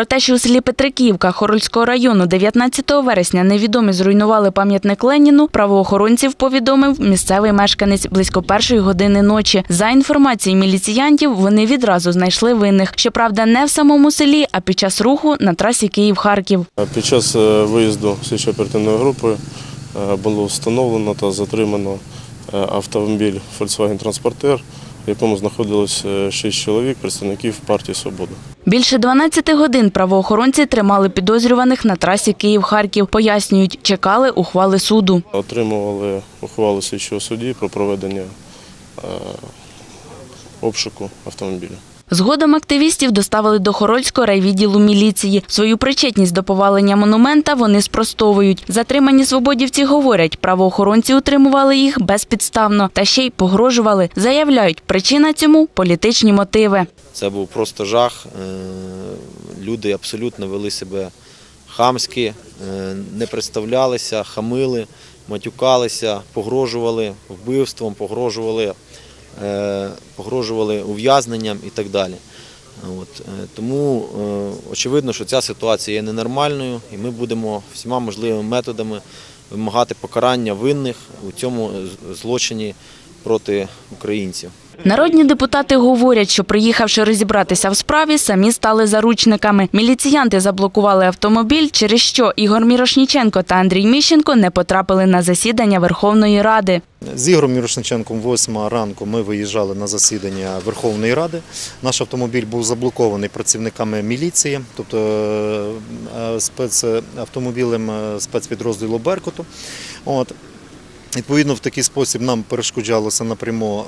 Про те, що у селі Петриківка Хорольського району 19 вересня невідомі зруйнували пам'ятник Леніну, правоохоронців повідомив місцевий мешканець близько першої години ночі. За інформацією міліціянтів, вони відразу знайшли винних. Щоправда, не в самому селі, а під час руху на трасі Київ-Харків. Під час е, виїзду слідчо-оперативної групи е, було встановлено та затримано е, автомобіль Volkswagen Transporter, в якому знаходилось 6 чоловік, представників партії Свобода. Більше 12 годин правоохоронці тримали підозрюваних на трасі Київ-Харків. Пояснюють, чекали ухвали суду. Отримували ухвалу слідчого судді про проведення е, обшуку автомобіля. Згодом активістів доставили до Хорольського райвідділу міліції. Свою причетність до повалення монумента вони спростовують. Затримані свободівці говорять, правоохоронці утримували їх безпідставно та ще й погрожували. Заявляють, причина цьому політичні мотиви. Це був просто жах. Е, Люди абсолютно вели себе хамськи, е, не представлялися, хамили, матюкалися, погрожували вбивством, погрожували, е, погрожували ув'язненням і так далі. От. Тому очевидно, що ця ситуація є ненормальною, і ми будемо всіма можливими методами вимагати покарання винних у цьому злочині проти українців. Народні депутати говорять, що приїхавши розібратися в справі, самі стали заручниками. Міліціянти заблокували автомобіль, через що Ігор Мірошніченко та Андрій Міщенко не потрапили на засідання Верховної Ради. З Ігорем Мірошниченком 8 ранку ми виїжджали на засідання Верховної Ради. Наш автомобіль був заблокований працівниками міліції, тобто е, спецавтомобілем е, спецпідрозділу Беркуту. От. Відповідно, в такий спосіб нам перешкоджалося напряму,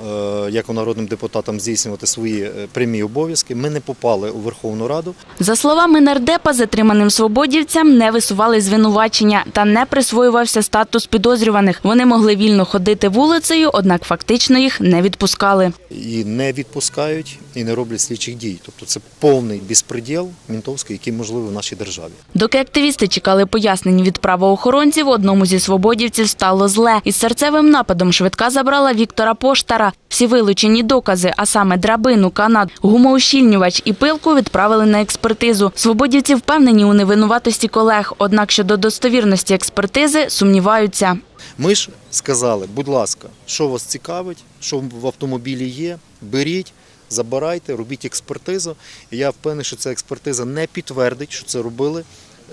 е, як у народним депутатам, здійснювати свої е, прямі обов'язки. Ми не попали у Верховну Раду. За словами нардепа, затриманим свободівцям не висували звинувачення та не присвоювався статус підозрюваних. Вони могли вільно ходити вулицею, однак фактично їх не відпускали. І не відпускають, і не роблять слідчих дій. Тобто це повний безпреділ мінтовський, який можливий в нашій державі. Доки активісти чекали пояснень від правоохоронців, одному зі свободівців стало зле. Із серцевим нападом швидка забрала Віктора Поштара. Всі вилучені докази, а саме драбину, канат, гумоущільнювач і пилку відправили на експертизу. Свободівці впевнені у невинуватості колег, однак щодо достовірності експертизи сумніваються. Ми ж сказали, будь ласка, що вас цікавить, що в автомобілі є, беріть, забирайте, робіть експертизу. Я впевнений, що ця експертиза не підтвердить, що це робили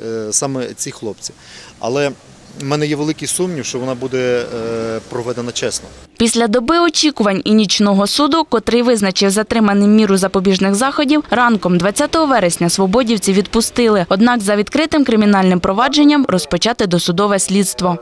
е, саме ці хлопці. Але в мене є великий сумнів, що вона буде е, проведена чесно. Після доби очікувань і нічного суду, котрий визначив затриманим міру запобіжних заходів, ранком 20 вересня свободівці відпустили. Однак за відкритим кримінальним провадженням розпочати досудове слідство.